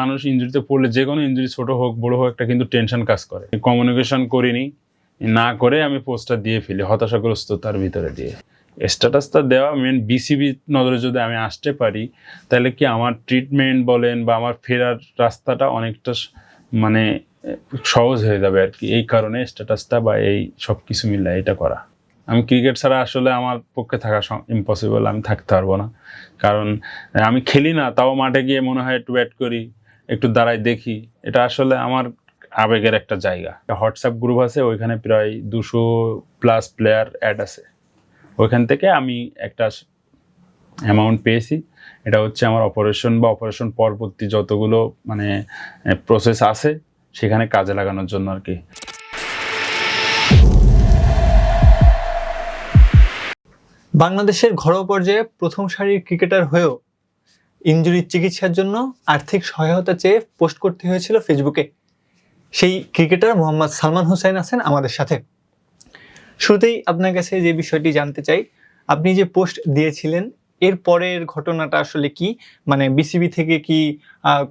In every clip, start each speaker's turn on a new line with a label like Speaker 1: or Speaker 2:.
Speaker 1: মানুষ ইঞ্জুরিতে পড়লে যে কোনো ইঞ্জুরি ছোট হোক, বড় হোক, একটা কিন্তু টেনশন কাজ করে। কমিউনিকেশন করিনি, না করে আমি পোস্টটা দিয়ে ফেলি হতাশাগ্রস্ততার ভিতরে দিয়ে। স্ট্যাটাসটা দেওয়া মেন বিসিবি নজরে যদি আমি আসতে পারি, তাহলে কি আমার ট্রিটমেন্ট বলেন বা আমার ফেরার রাস্তাটা অনেকটা মানে সহজ হয়ে যাবে আর কি। এই কারণে স্ট্যাটাসটা বা এই সব কিছু মিলে এটা করা। আমি ক্রিকেট ছাড়া আসলে আমার পক্ষে থাকা ইম্পসিবল আমি থাকতে পারব না। কারণ আমি খেলি না, তাও মাঠে গিয়ে মনে হয় একটু ব্যাট করি, একটু দাঁড়াই দেখি। এটা আসলে আমার আবেগের একটা জায়গা। হোয়াটসঅ্যাপ গ্রুপ আছে, ওইখানে প্রায় দুশো প্লাস প্লেয়ার অ্যাড আছে। ওইখান থেকে আমি একটা অ্যামাউন্ট পেয়েছি। এটা হচ্ছে আমার অপারেশন বা অপারেশন পরবর্তী যতগুলো মানে প্রসেস আছে, সেখানে কাজে লাগানোর জন্য আর কি।
Speaker 2: বাংলাদেশের ঘরোয়া পর্যায়ে প্রথম সারির ক্রিকেটার হয়েও ইনজুরির চিকিৎসার জন্য আর্থিক সহায়তা চেয়ে পোস্ট করতে হয়েছিল ফেসবুকে। সেই ক্রিকেটার মোহাম্মদ সালমান হুসাইন আছেন আমাদের সাথে। শুরুতেই আপনার কাছে যে বিষয়টি জানতে চাই, আপনি যে পোস্ট দিয়েছিলেন, এর পরের ঘটনাটা আসলে কি? মানে বিসিবি থেকে কি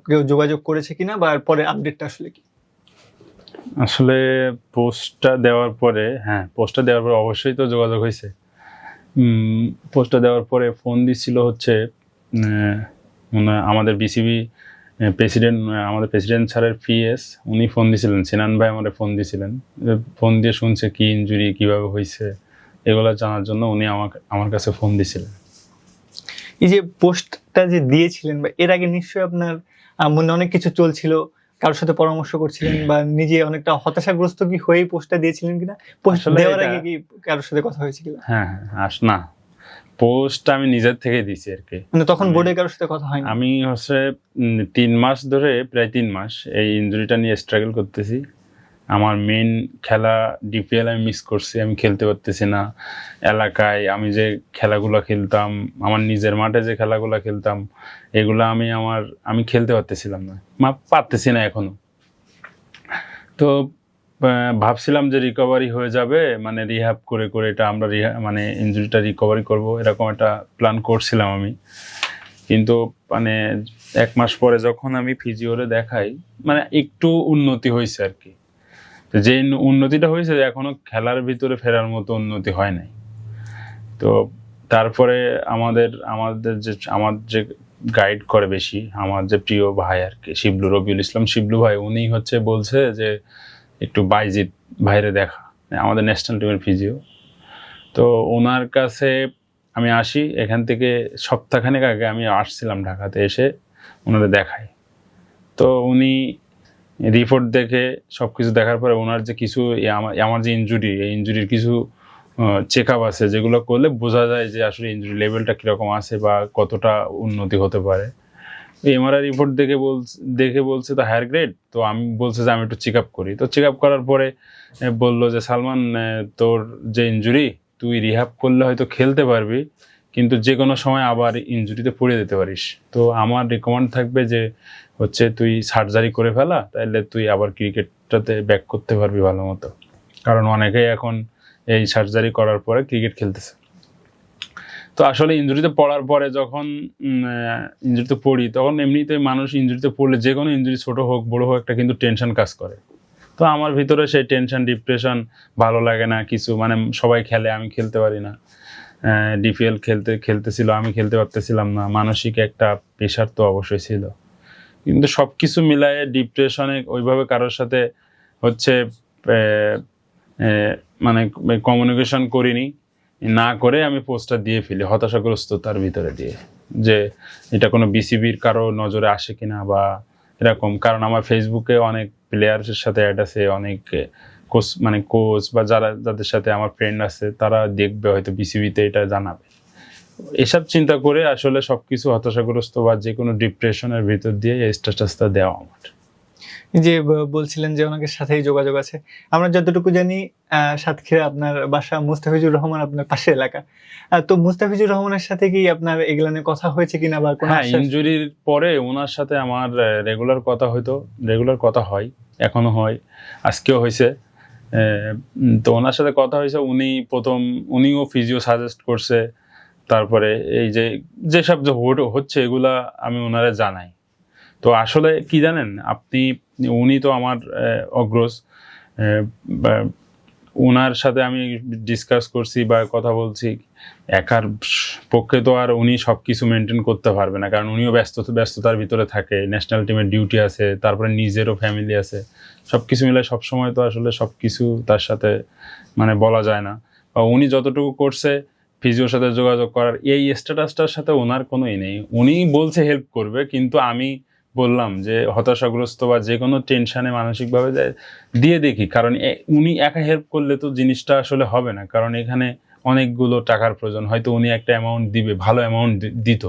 Speaker 2: কেউ যোগাযোগ করেছে কিনা বা পরের আপডেটটা আসলে কি?
Speaker 1: আসলে পোস্টটা দেওয়ার পরে হ্যাঁ পোস্টটা দেওয়ার পরে অবশ্যই তো যোগাযোগ হয়েছে। পোস্টটা দেওয়ার পরে ফোন দিছিল হচ্ছে আমাদের বিসিবি প্রেসিডেন্ট আমাদের প্রেসিডেন্ট স্যারের পিএস উনি ফোন দিয়েছিলেন সিনান ভাই আমাদের ফোন দিয়েছিলেন ফোন দিয়ে শুনছে কি ইঞ্জুরি কীভাবে হয়েছে এগুলো জানার জন্য উনি আমাকে, আমার কাছে ফোন দিয়েছিলেন
Speaker 2: এই যে পোস্টটা যে দিয়েছিলেন, বা এর আগে নিশ্চয়ই আপনার মনে অনেক কিছু চলছিল কারোর সাথে পরামর্শ করছিলেন বা নিজে অনেকটা হতাশাগ্রস্ত কি হয়ে পোস্টটা দিয়েছিলেন কিনা? পোস্ট দেওয়ার আগে কি কারোর সাথে কথা হয়েছিল
Speaker 1: হ্যাঁ হ্যাঁ আস না। পোস্ট আমি নিজের থেকে দিছি আর কি।
Speaker 2: মানে তখন বোর্ডে কারোর সাথে কথা হয়নি?
Speaker 1: আমি হচ্ছে তিন মাস ধরে প্রায় তিন মাস এই ইনজুরিটা নিয়ে স্ট্রাগল করতেছি। আমার মেন খেলা ডিপিএল আমি মিস করছি, আমি খেলতে পারতেছি না। এলাকায় আমি যে খেলাগুলো খেলতাম, আমার নিজের মাঠে যে খেলাগুলো খেলতাম, এগুলো আমি আমার, আমি খেলতে পারতেছিলাম না। মা, পারতেছি না এখনও। তো ভাবছিলাম যে রিকভারি হয়ে যাবে মানে রিহ্যাব করে করে এটা আমরা রিহা মানে ইনজুরিটা রিকভারি করব, এরকম একটা প্ল্যান করছিলাম আমি। কিন্তু মানে এক মাস পরে যখন আমি ফিজিওরে দেখাই মানে একটু উন্নতি হয়েছে আর কি। যে উন্নতিটা হয়েছে, এখনও খেলার ভিতরে ফেরার মতো উন্নতি হয় নাই। তো তারপরে আমাদের আমাদের যে, আমার যে গাইড করে বেশি, আমার যে প্রিয় ভাই আর কি, শিবলু রবিউল ইসলাম। শিবলু ভাই উনি হচ্ছে বলছে যে, একটু বাইজিৎ ভাইরে দেখা। আমাদের ন্যাশনাল টিমের ফিজিও তো ওনার কাছে আমি আসি, এখান থেকে সপ্তাহখানেক আগে আমি আসছিলাম ঢাকাতে এসে, ওনারা দেখাই। তো উনি রিপোর্ট দেখে সব কিছু দেখার পরে ওনার যে কিছু আমার যে ইনজুরি এই ইনজুরির কিছু চেক আপ আছে যেগুলো করলে বোঝা যায় যে আসলে ইঞ্জুরি লেভেলটা কীরকম আছে বা কতটা উন্নতি হতে পারে। এমআরআই রিপোর্ট দেখে বল দেখে বলছে তো হায়ার গ্রেড তো আমি বলছে যে আমি একটু চেক আপ করি। তো চেক আপ করার পরে বলল যে, সালমান তোর যে ইনজুরি তুই রিহাব করলে হয়তো খেলতে পারবি। কিন্তু যে কোনো সময় আবার ইনজুরিতে পড়ে যেতে পারিস। তো আমার রিকমেন্ড থাকবে যে হচ্ছে তুই সার্জারি করে ফেলা তাহলে তুই আবার ক্রিকেটটাতে ব্যাক করতে পারবি ভালো মতো কারণ অনেকেই এখন এই সার্জারি করার পরে ক্রিকেট খেলতেছে। তো আসলে ইনজুরিতে পড়ার পরে যখন ইনজুরিতে পড়ি, তখন এমনিতেই মানুষ ইনজুরিতে পড়লে যে কোনো ইনজুরি ছোট হোক, বড় হোক, একটা কিন্তু টেনশন কাজ করে। তো আমার ভিতরে সেই টেনশন ডিপ্রেশন ভালো লাগে না, কিছু মানে সবাই খেলে, আমি খেলতে পারি না। ডিপিএল খেলতে, খেলতেছিল, আমি খেলতে পারতেছিলাম না। মানসিক একটা প্রেশার তো অবশ্যই ছিল। কিন্তু সব কিছু মিলায়ে ডিপ্রেশনে ওইভাবে কারোর সাথে হচ্ছে মানে কমিউনিকেশন করিনি। না করে আমি পোস্টটা দিয়ে ফেলি হতাশাগ্রস্ততার ভিতরে দিয়ে। যে এটা কোনো বিসিবির কারও নজরে আসে কিনা বা এরকম। কারণ আমার ফেসবুকে অনেক প্লেয়ারের সাথে অ্যাড আছে, অনেক কোচ মানে কোচ বা যারা যাদের সাথে আমার ফ্রেন্ড আছে তারা দেখবে হয়তো বিসিবিতে এটা জানাবে। এসব চিন্তা করে আসলে সবকিছু হতাশাগ্রস্ত বা যে কোনো ডিপ্রেশনের ভিতর দিয়ে এই স্ট্যাটাসটা দেওয়া আমার।
Speaker 2: যে বলছিলেন যে ওনাকে সাথেই যোগাযোগ আছে। আমরা যতটুকু জানি সাতক্ষীরা আপনার বাসা মুস্তাফিজুর রহমান আপনার পাশের এলাকা। তো মুস্তাফিজুর রহমানের সাথে কি আপনার এগুলা নিয়ে কথা হয়েছে কিনা বা কোনো
Speaker 1: হ্যাঁ ইনজুরির পরে ওনার সাথে আমার রেগুলার কথা হয়তো রেগুলার কথা হয় এখনও হয় আজকেও হয়েছে। তো ওনার সাথে কথা হয়েছে, উনি প্রথম, উনিও ফিজিও সাজেস্ট করছে, তারপরে এই যে, যেসব যে হচ্ছে এগুলা আমি ওনারে জানাই। তো আসলে কি জানেন, আপনি, উনি তো আমার অগ্রজ ওনার সাথে আমি ডিসকাস করছি বা কথা বলছি একার পক্ষে তো আর উনি সব কিছু মেনটেন করতে পারবে না, কারণ উনিও ব্যস্ত, ব্যস্ততার ভিতরে থাকে ন্যাশনাল টিমের ডিউটি আছে, তারপরে নিজেরও ফ্যামিলি আছে সব কিছু মিলে সবসময় তো আসলে সব কিছু তার সাথে মানে বলা যায় না। বা উনি যতটুকু করছে ফিজিওর সাথে যোগাযোগ করার, এই স্ট্যাটাসটার সাথে ওনার কোনো ই নেই। উনি বলছে হেল্প করবে, কিন্তু আমি বললাম যে হতাশাগ্রস্ত বা যে কোনো টেনশানে মানসিকভাবে দিয়ে দেখি, কারণ উনি একা হেল্প করলে তো জিনিসটা আসলে হবে না, কারণ এখানে অনেকগুলো টাকার প্রয়োজন। হয়তো উনি একটা অ্যামাউন্ট দিবে, ভালো অ্যামাউন্ট দিত,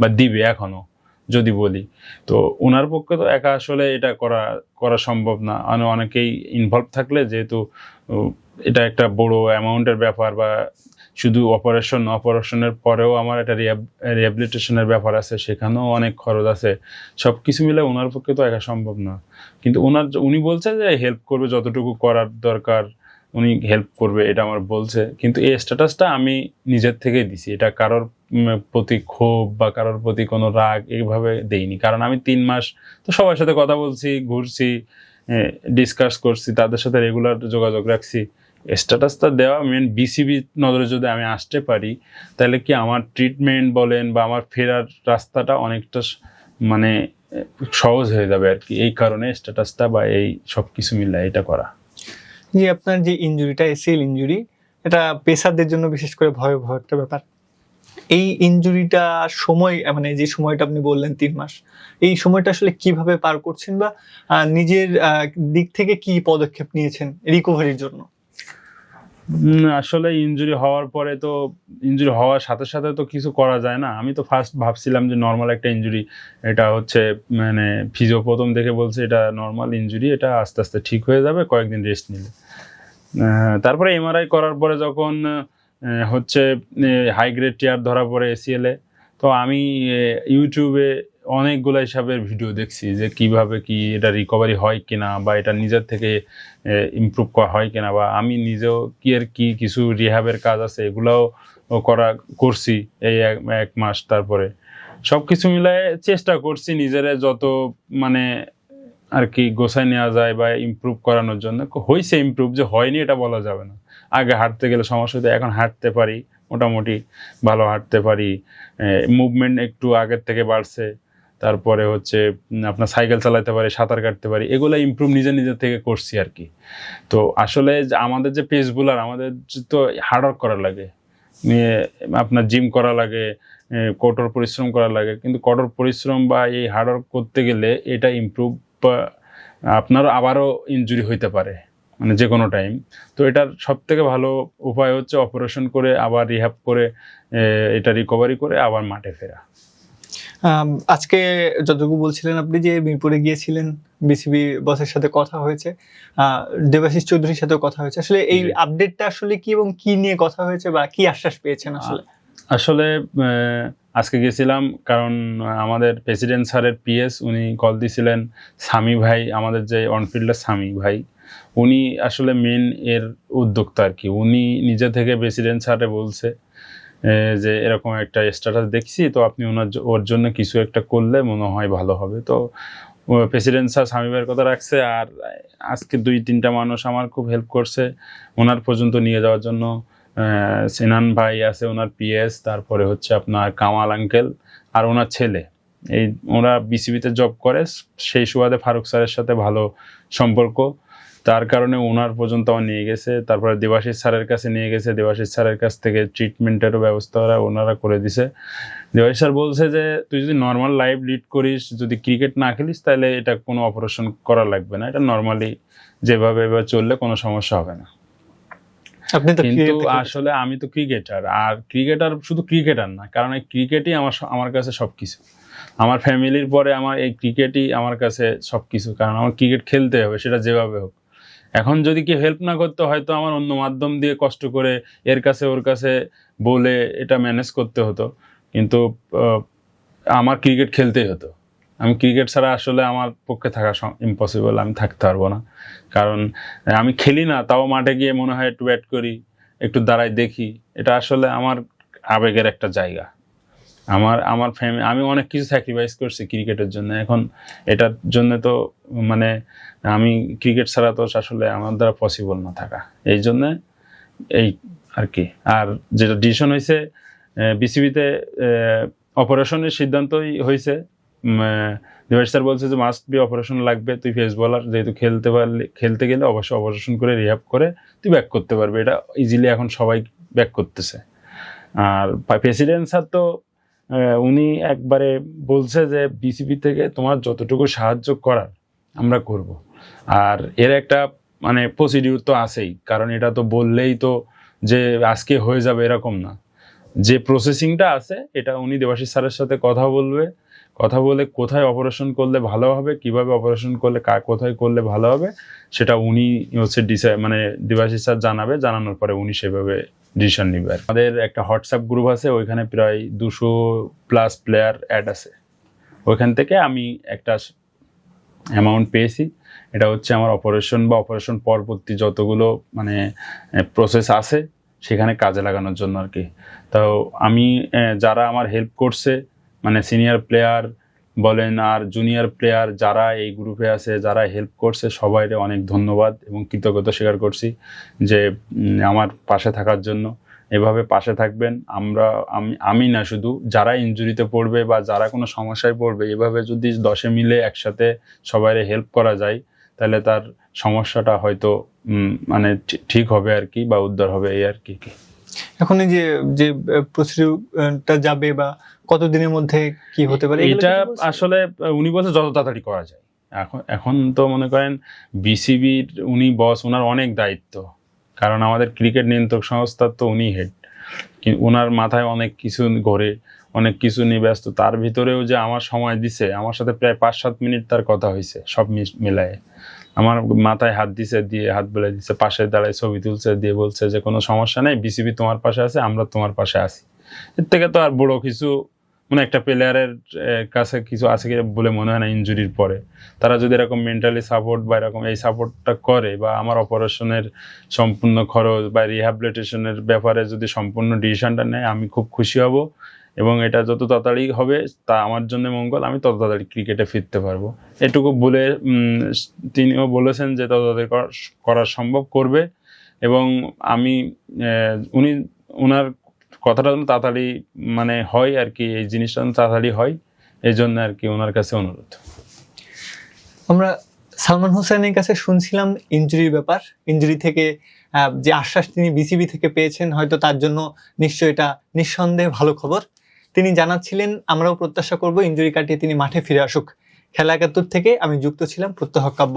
Speaker 1: বা দিবে এখনও, যদি বলি। তো ওনার পক্ষে তো একা আসলে এটা করা করা সম্ভব না। মানে অনেকেই ইনভলভ থাকলে যেহেতু এটা একটা বড় অ্যামাউন্টের ব্যাপার বা শুধু অপারেশন অপারেশনের পরেও আমার একটা রিহ্যাবিলিটেশনের ব্যাপার আছে, সেখানেও অনেক খরচ আছে। সব কিছু মিলে ওনার পক্ষে তো একা সম্ভব না। কিন্তু ওনার উনি বলছে যে হেল্প করবে, যতটুকু করার দরকার। উনি হেল্প করবে, এটা আমার বলছে। কিন্তু এই স্ট্যাটাসটা আমি নিজের থেকেই দিছি। এটা কারোর প্রতি ক্ষোভ বা কারোর প্রতি কোনো রাগ এইভাবে দেইনি। কারণ আমি তিন মাস তো সবার সাথে কথা বলছি, ঘুরছি ডিসকাস করছি, তাদের সাথে রেগুলার যোগাযোগ রাখছি। স্ট্যাটাসটা দেওয়া মেন বিসিবি নজরে যদি আমি আসতে পারি, তাহলে কি আমার ট্রিটমেন্ট বলেন বা আমার ফেরার রাস্তাটা অনেকটা মানে সহজ হয়ে যাবে আর কি। এই কারণে স্ট্যাটাসটা বা এই সব কিছু মিলে এটা করা।
Speaker 2: যে আপনার যে ইঞ্জুরিটা এসিএল ইঞ্জুরি এটা পেশাদের জন্য বিশেষ করে ভয়াবহ একটা ব্যাপার। এই ইঞ্জুরিটা সময় মানে যে সময়টা আপনি বললেন তিন মাস, এই সময়টা আসলে কীভাবে পার করছেন বা নিজের দিক থেকে কি পদক্ষেপ নিয়েছেন রিকভারির জন্য?
Speaker 1: আসলে ইনজুরি হওয়ার পরে তো ইনজুরি হওয়ার সাথে সাথে তো কিছু করা যায় না। আমি তো ফার্স্ট ভাবছিলাম যে নর্মাল একটা ইনজুরি এটা হচ্ছে মানে ফিজিও প্রথম দেখে বলছে এটা নর্মাল ইনজুরি এটা আস্তে আস্তে ঠিক হয়ে যাবে, কয়েকদিন রেস্ট নিলে। তারপরে এমআরআই করার পরে যখন হচ্ছে হাই গ্রেড টিয়ার ধরা পড়ে এসিএলে তো আমি ইউটিউবে অনেকগুলো হিসাবের ভিডিও দেখছি যে কীভাবে কি এটা রিকভারি হয় কিনা বা এটা নিজের থেকে ইমপ্রুভ করা হয় কিনা বা আমি নিজেও কি আর কি কিছু রিহাবের কাজ আছে এগুলাও করা, করছি এই এক মাস তারপরে। সব কিছু মিলায় চেষ্টা করছি নিজের যত মানে আর কি গোছায় নেওয়া যায় বা ইমপ্রুভ করানোর জন্য। হয়েছে ইমপ্রুভ যে হয়নি এটা বলা যাবে না। আগে হাঁটতে গেলে সমস্যা হতো এখন হাঁটতে পারি, মোটামুটি ভালো হাঁটতে পারি মুভমেন্ট একটু আগের থেকে বাড়ছে। তারপরে হচ্ছে আপনার সাইকেল চালাতে পারি, সাঁতার কাটতে পারি, এগুলো ইমপ্রুভ নিজে নিজে থেকে করছি আর কি। তো আসলে আমাদের যে পেস বোলার আমাদের তো হার্ডওয়ার্ক করা লাগে আপনার জিম করা লাগে কঠোর পরিশ্রম করা লাগে, কিন্তু কঠোর পরিশ্রম বা এই হার্ডওয়ার্ক করতে গেলে এটা ইমপ্রুভ আপনার আবারও ইনজুরি হইতে পারে মানে যে কোনো টাইম তো এটার সব থেকে ভালো উপায় হচ্ছে অপারেশন করে, আবার রিহ্যাব করে এটা রিকভারি করে, আবার মাঠে ফেরা।
Speaker 2: আজকে যতটুকু বলছিলেন আপনি যে মিরপুরে গিয়েছিলেন বিসিবি বসের সাথে কথা হয়েছে দেবাশিস চৌধুরীর সাথেও কথা হয়েছে। আসলে এই আপডেটটা আসলে কি এবং কি নিয়ে কথা হয়েছে বা কি আশ্বাস পেয়েছেন আসলে?
Speaker 1: আসলে আজকে গেছিলাম কারণ আমাদের প্রেসিডেন্ট স্যারের পিএস উনি কল দিছিলেন স্বামী ভাই আমাদের যে অনফিল্ডের স্বামী ভাই উনি আসলে মেন এর উদ্যোক্তা আর কি উনি নিজে থেকে প্রেসিডেন্ট স্যারে বলছে যে এরকম একটা স্ট্যাটাস দেখছি, তো আপনি ওনার ওর জন্য কিছু একটা করলে মনে হয় ভালো হবে। তো প্রেসিডেন্ট স্যার স্বামী কথা রাখছে, আর আজকে দুই, তিনটা মানুষ আমার খুব হেল্প করছে। ওনার পর্যন্ত নিয়ে যাওয়ার জন্য সিনান ভাই আছে, ওনার পিএস তারপরে হচ্ছে আপনার কামাল আঙ্কেল আর ওনার ছেলে। এই, ওরা বিসিবিতে জব করে সেই সুবাদে ফারুক স্যারের সাথে ভালো সম্পর্ক। তার কারণে ওনার পর্যন্ত আমার নিয়ে গেছে। তারপরে দেবাশিস স্যারের কাছে নিয়ে গেছে। দেবাশিস স্যারের কাছ থেকে ট্রিটমেন্টেরও ব্যবস্থা ওরা ওনারা করে দিছে। দেবাশিস স্যার বলছে যে তুই যদি নর্মাল লাইফ লিড করিস যদি ক্রিকেট না খেলিস তাহলে এটা কোনো অপারেশন করা লাগবে না। এটা নর্মালি যেভাবে এবার চললে কোনো সমস্যা হবে না।
Speaker 2: আপনি তো
Speaker 1: কিন্তু আসলে আমি তো ক্রিকেটার আর ক্রিকেটার শুধু ক্রিকেটার না কারণ এই ক্রিকেটই আমার আমার কাছে সবকিছু। আমার ফ্যামিলির পরে আমার এই ক্রিকেটই আমার কাছে সবকিছু। কারণ আমার ক্রিকেট খেলতে হবে সেটা যেভাবে হোক। এখন যদি কেউ হেল্প না করতে হয়তো আমার অন্য মাধ্যম দিয়ে কষ্ট করে এর কাছে ওর কাছে বলে এটা ম্যানেজ করতে হতো। কিন্তু আমার ক্রিকেট খেলতেই হতো। আমি ক্রিকেট ছাড়া আসলে আমার পক্ষে থাকা ইম্পসিবল আমি থাকতে পারব না। কারণ, আমি খেলি না, তাও মাঠে গিয়ে মনে হয় একটু ব্যাট করি, একটু দাঁড়াই দেখি। এটা আসলে আমার আবেগের একটা জায়গা। আমার আমার ফ্যামিলি আমি অনেক কিছু স্যাক্রিফাইস করছি ক্রিকেটের জন্য। এখন এটার জন্য তো মানে আমি ক্রিকেট ছাড়া তো আসলে আমার দ্বারা পসিবল না থাকা। এই জন্য এই আর কি। আর যেটা ডিসিশন হয়েছে বিসিবিতে অপারেশনের সিদ্ধান্তই হয়েছে। দিবাস স্যার বলছে যে মাস্ট বি অপারেশন লাগবে। তুই ফেস বলার যেহেতু খেলতে পারলে, খেলতে গেলে অবশ্যই অপারেশন করে রিহ্যাব করে তুই ব্যাক করতে পারবে। এটা ইজিলি এখন সবাই ব্যাক করতেছে। আর প্রেসিডেন্ট স্যার তো উনি একবারে বলছে যে বিসিবি থেকে তোমার যতটুকু সাহায্য করার আমরা করব। আর এর একটা মানে প্রসিডিউর তো আছেই, কারণ এটা তো বললেই তো যে আজকে হয়ে যাবে এরকম না। যে প্রসেসিংটা আছে, এটা উনি দেবাশিস স্যারের সাথে কথা বলবে। কথা বলে কোথায় অপারেশন করলে ভালো হবে, কীভাবে অপারেশন করলে কার কোথায় করলে ভালো হবে, সেটা উনি হচ্ছে ডিসাই মানে দেবাশিস স্যার জানাবে, জানানোর পরে উনি সেভাবে ডিসিশন নিবে আর আমাদের একটা হোয়াটসঅ্যাপ গ্রুপ আছে, ওইখানে প্রায় দুশো প্লাস প্লেয়ার অ্যাড আছে। ওইখান থেকে আমি একটা অ্যামাউন্ট পেয়েছি। এটা হচ্ছে আমার অপারেশন বা অপারেশন পরবর্তী যতগুলো মানে প্রসেস আছে, সেখানে কাজে লাগানোর জন্য আর কি। তো আমি যারা আমার হেল্প করছে মানে সিনিয়র প্লেয়ার বলেন, আর জুনিয়র প্লেয়ার যারা এই গ্রুপে আছে, যারা হেল্প করছে সবাইকে অনেক ধন্যবাদ এবং কৃতজ্ঞতা স্বীকার করছি যে আমার পাশে থাকার জন্য। এভাবে পাশে থাকবেন, আমরা, আমি আমি না শুধু, যারা ইনজুরিতে পড়বে বা যারা কোনো সমস্যায় পড়বে, এভাবে যদি দশে মিলে একসাথে সবাই হেল্প করা যায়, তাহলে তার সমস্যাটা হয়তো মানে ঠিক হবে আর কি বা উদ্ধার হবে এই আর কি।
Speaker 2: এখন এই যে যে প্রসিডিউরটা যাবে বা কতদিনের মধ্যে কি হতে পারে
Speaker 1: এটা আসলে উনি বলছে যত তাড়াতাড়ি করা যায়। এখন এখন তো মনে করেন বিসিবির উনি বস ওনার অনেক দায়িত্ব। কারণ আমাদের ক্রিকেট নিয়ন্ত্রক সংস্থার তো উনি হেড ওনার মাথায় অনেক কিছু ঘোরে অনেক কিছু নিয়ে ব্যস্ত। তার ভিতরেও যে আমার সময় দিছে আমার সাথে প্রায় পাঁচ সাত মিনিট তার কথা হয়েছে সব মিলায়ে। আমার মাথায় হাত দিছে, দিয়ে হাত বলে দিছে পাশে দাঁড়ায় ছবি তুলছে, দিয়ে বলছে যে, কোনো সমস্যা নেই বিসিবি তোমার পাশে আছে, আমরা তোমার পাশে আছি। এর থেকে তো আর বড় কিছু মানে একটা প্লেয়ারের কাছে কিছু আছে কি বলে মনে হয় না ইনজুরির পরে। তারা যদি এরকম মেন্টালি সাপোর্ট বা এরকম এই সাপোর্টটা করে বা আমার অপারেশনের সম্পূর্ণ খরচ বা রিহ্যাবিলিটেশনের ব্যাপারে যদি সম্পূর্ণ ডিসিশনটা নেয়, আমি খুব খুশি হব। এবং এটা যত তাড়াতাড়ি হবে, তা আমার জন্য মঙ্গল, আমি তত তাড়াতাড়ি ক্রিকেটে ফিরতে পারব। এটুকু বলে তিনিও বলেছেন যে তত করা- সম্ভব করবে এবং আমি উনি ওনার কথাটা যেন তাড়াতাড়ি মানে হয় আর কি, এই জিনিসটা যেন তাড়াতাড়ি হয়, এই জন্য আর কি ওনার কাছে অনুরোধ।
Speaker 2: আমরা সালমান হোসেনের কাছে শুনছিলাম ইনজুরির ব্যাপার ইনজুরি থেকে যে আশ্বাস তিনি বিসিবি থেকে পেয়েছেন, হয়তো তার জন্য নিশ্চয় এটা নিঃসন্দেহে ভালো খবর। তিনি জানাচ্ছিলেন, আমরাও প্রত্যাশা করব ইঞ্জুরি কাটিয়ে তিনি মাঠে ফিরে আসুক। খেলা একাত্তর থেকে আমি যুক্ত ছিলাম প্রত্যহ কাব্য